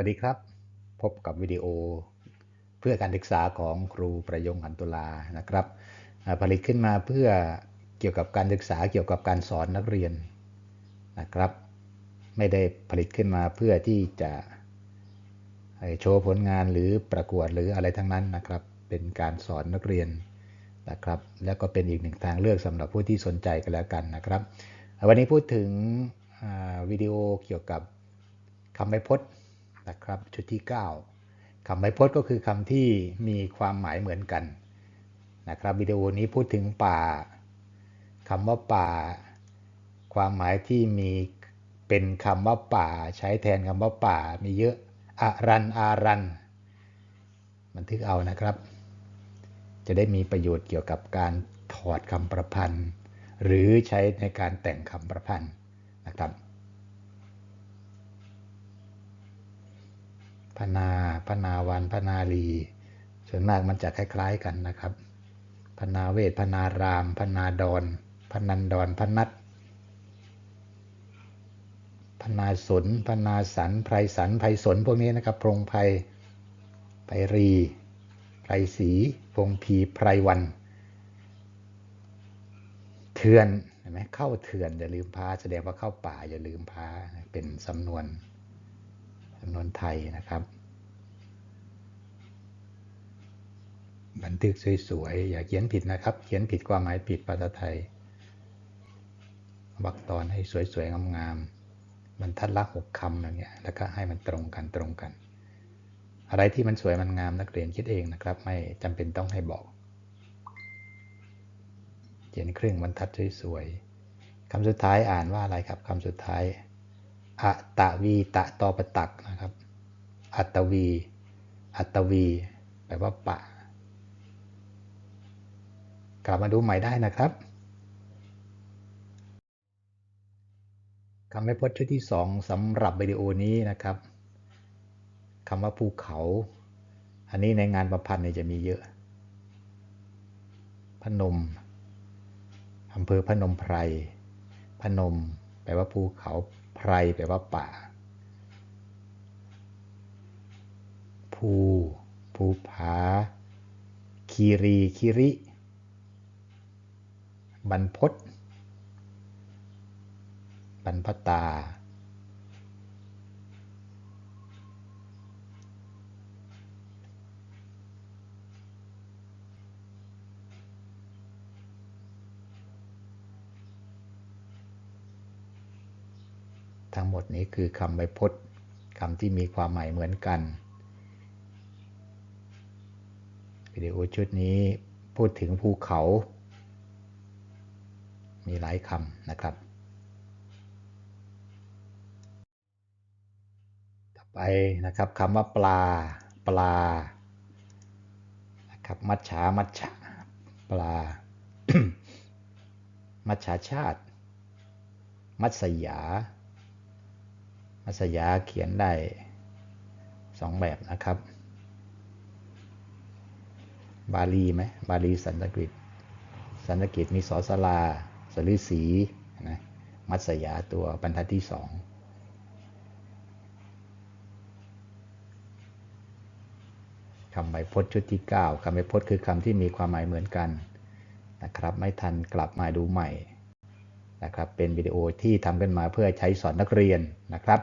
วัสดีครับ พบกับวิดีโอเพื่อการศึกษาของครูประยงหันตุลานะครับ ผลิตขึ้นมาเพื่อเกี่ยวกับการศึกษาเกี่ยวกับการสอนนักเรียนนะครับ ไม่ได้ผลิตขึ้นมาเพื่อที่จะให้โชว์ผลงานหรือประกวดหรืออะไรทั้งนั้นนะครับ เป็นการสอนนักเรียนนะครับ แล้วก็เป็นอีกหนึ่งทางเลือกสำหรับผู้ที่สนใจกันแล้วกันนะครับ วันนี้พูดถึงวิดีโอเกี่ยวกับคำไวยพจน์ นะครับชุดที่ 9คำไวยพจน์ก็คือคำที่มีความหมายเหมือนกันนะครับวิดีโอนี้พูดถึงป่าคำว่าป่า ความหมายที่มีเป็นคำว่าป่า ใช้แทนคำว่าป่ามีเยอะอารันอารันบันทึกเอานะครับ จะได้มีประโยชน์เกี่ยวกับการถอดคำประพันธ์ หรือใช้ในการแต่งคำประพันธ์นะครับ พนาพนาวันพนาลี ส่วนมากมันจะคล้าย ๆกันนะครับพนาเวทพนารามพนาดอนพนันดอนพนัทพนาสนพนาสันไพรสันไพรสนพวกนี้นะครับพรงไพรไพรีไพรศรีพงพีไพรวัน เถื่อนเห็นไหมเข้าเถื่อนอย่าลืมพาแสดงว่าเข้าป่าอย่าลืมพาเป็นสำนวนำนวนไทยนะครับ บันทึกสวยๆ อย่าเขียนผิดนะครับ เขียนผิดความหมายผิดภาษาไทย วรรคตอนให้สวยๆ งามๆบรรทัดละหกคำอย่างเงี้ย แล้วก็ให้มันตรงกันตรงกัน อะไรที่มันสวยมันงามนักเรียนคิดเองนะครับ ไม่จำเป็นต้องให้บอก เขียนครึ่งบรรทัดสวยๆคำสุดท้ายอ่านว่าอะไรครับคำสุดท้าย อะตะวีตะตอปตักนะครับ อัตวี อัตวี แปลว่าปะ กลับมาดูใหม่ได้นะครับคำไม่พจน์ชุดที่ 2สำหรับวิดีโอนี้นะครับคำว่าภูเขา อันนี้ในงานประพันธ์เนี่ยจะมีเยอะ พนมอำเภอพนมไพร พนม แปลว่าภูเขา ไพรแปลว่าป่า ภูภูผา คีรี คิริ บรรพศบรรพตา ทั้งหมดนี้คือคำไวยพจน์คำที่มีความหมายเหมือนกันวิดีโอชุดนี้พูดถึงภูเขา มีหลายคำนะครับ ต่อไปนะครับคำว่าปลา ปลานะครับมัจฉามัจฉาปลา มัจฉาชาติ มัจสยา มัสยาเขียนได้สองแบบนะครับ บาลีไหมบาลีสันสกฤต สันสกฤตมีสอสลาสฤษีนะมัสยาตัวบรรทัดที่สองคำไวยพจน์ชุดที่ 9 คำไวยพจน์คือคำที่มีความหมายเหมือนกันนะครับ ไม่ทันกลับมาดูใหม่นะครับ เป็นวิดีโอที่ทำขึ้นมาเพื่อใช้สอนนักเรียนนะครับ